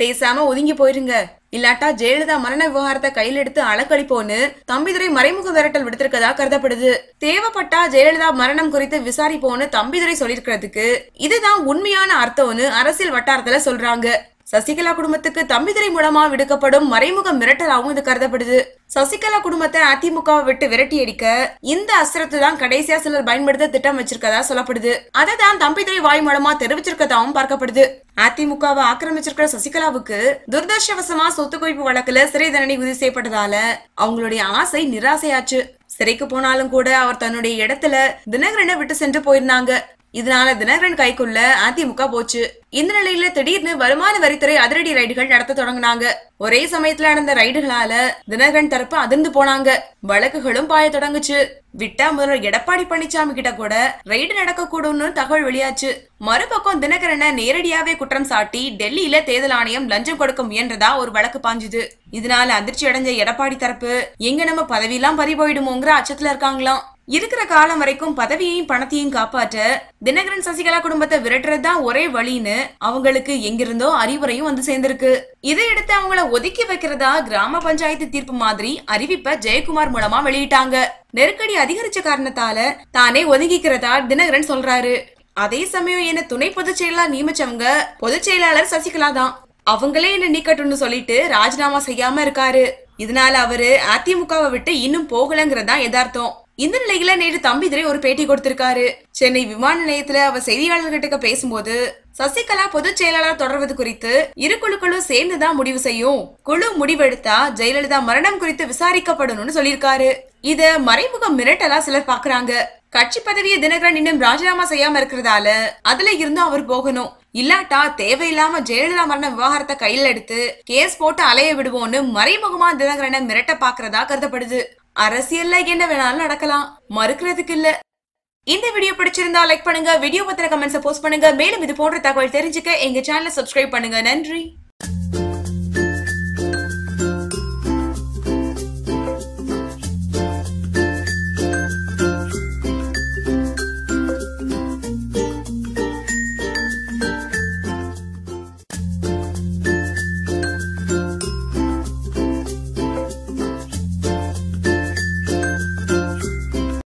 பேசாம ஒதுங்கி போயிருங்க. இல்லாட்டா ஜெயலலிதா மரண விவகாரத்தை கையில் எடுத்து அளக்களிப்போன்னு தம்பிதுரை மறைமுக விரட்டல் விடுத்திருக்கதா கருதப்படுது. தேவைப்பட்டா ஜெயலலிதா மரணம் குறித்து விசாரிப்போன்னு தம்பிதுரை சொல்லிருக்கிறதுக்கு இதுதான் உண்மையான அர்த்தம்னு அரசியல் வட்டாரத்துல சொல்றாங்க. சசிகலா குடும்பத்துக்கு தம்பிதுரை மூலமா விடுக்கப்படும் மறைமுக மிரட்டலாகவும் இது கருதப்படுது. சசிகலா குடும்பத்தை அதிமுகவை விட்டு விரட்டி அடிக்க இந்த அஸ்திரத்தை தான் கடைசியா சிலர் பயன்படுத்த திட்டம் வச்சிருக்கதா சொல்லப்படுது. அதை தான் தம்பிதுரை வாய் மூலமா தெரிவிச்சிருக்கதாவும் பார்க்கப்படுது. அதிமுகவை ஆக்கிரமிச்சிருக்கிற சசிகலாவுக்கு துர்தர்ஷவசமா சொத்து குவிப்பு வழக்குல சிறை தண்டனை உறுதி செய்யப்பட்டதால அவங்களுடைய ஆசை நிராசையாச்சு. சிறைக்கு போனாலும் கூட அவர் தன்னுடைய இடத்துல தினகரனை விட்டு சென்று போயிருந்தாங்க. இதனால தினகரன் கைக்குள்ள அதிமுக போச்சு. இந்த நிலையில திடீர்னு வருமான வரித்துறை அதிரடி ரைடுகள் நடத்த தொடங்கினாங்க. ஒரே சமயத்துல நடந்த ரைடுகளால தினகரன் தரப்பு அதிர்ந்து போனாங்க. வழக்குகளும் பாய தொடங்குச்சு. விட்டா முதல்வர் எடப்பாடி பழனிசாமி கிட்ட கூட ரைடு நடக்க கூடும்னு தகவல் வெளியாச்சு. மறுபக்கம் தினகரனை நேரடியாவே குற்றம் சாட்டி டெல்லியில தேர்தல் ஆணையம் லஞ்சம் கொடுக்க முயன்றதா ஒரு வழக்கு பாஞ்சுது. இதனால அதிர்ச்சி அடைஞ்ச எடப்பாடி தரப்பு எங்க நம்ம பதவியெல்லாம் பறி போயிடுமோங்கிற அச்சத்துல இருக்காங்களாம். இருக்கிற காலம் வரைக்கும் பதவியையும் பணத்தையும் காப்பாற்ற தினகரன் சசிகலா குடும்பத்தை விரட்டுறது தான் ஒரே வழின்னு அவங்களுக்கு எங்கிருந்தோ அறிவுரையும் வந்து சேர்ந்திருக்கு. இதையடுத்து அவங்கள ஒதுக்கி வைக்கிறதா கிராம பஞ்சாயத்து தீர்ப்பு மாதிரி அறிவிப்ப ஜெயக்குமார் மூலமா வெளியிட்டாங்க. நெருக்கடி அதிகரிச்ச காரணத்தால தானே ஒதுங்கிக்கிறதா தினகரன் சொல்றாரு. அதே சமயம் என்ன துணை பொதுச் செயலாளர் நியமிச்சவங்க பொதுச் செயலாளர் சசிகலா தான். அவங்களே என்ன நீக்கட்டும்னு சொல்லிட்டு ராஜினாமா செய்யாம இருக்காரு. இதனால அவரு அதிமுகவை விட்டு இன்னும் போகலங்கிறதா எதார்த்தம் இந்த நிலையில நேற்று தம்பிதுரை ஒரு பேட்டி கொடுத்திருக்காரு. சென்னை விமான நிலையத்துல அவர் செய்தியாளர்கிட்ட பேசும்போது சசிகலா பொதுச் செயலாளர் தொடர்வது குறித்து இரு குழுக்களும் சேர்ந்துதான் முடிவு செய்யும். குழு முடிவெடுத்தா ஜெயலலிதா மரணம் குறித்து விசாரிக்கப்படணும்னு சொல்லியிருக்காரு. இத மறைமுக மிரட்டலா சிலர் பாக்குறாங்க. கட்சி பதவியை தினகரன் இன்னும் ராஜினாமா செய்யாம இருக்கிறதால அதுல இருந்தும் அவர் போகணும். இல்லாட்டா தேவையில்லாம ஜெயலலிதா மரண விவகாரத்தை கையில எடுத்து கேஸ் போட்டு அலைய விடுவோம்னு மறைமுகமா தினகரனை மிரட்ட பாக்குறதா கருதப்படுது. அரசியல்ல என்ன வேணாலும் நடக்கலாம். மறுக்கிறதுக்கு இல்ல இந்த வீடியோ பிடிச்சிருந்தா லைக் பண்ணுங்க வீடியோ பத்திர கமெண்ட்ஸ் போஸ்ட் பண்ணுங்க. மேலும் இது போன்ற தகவல் தெரிஞ்சுக்க எங்க சேனலை சப்ஸ்கிரைப் பண்ணுங்க. நன்றி.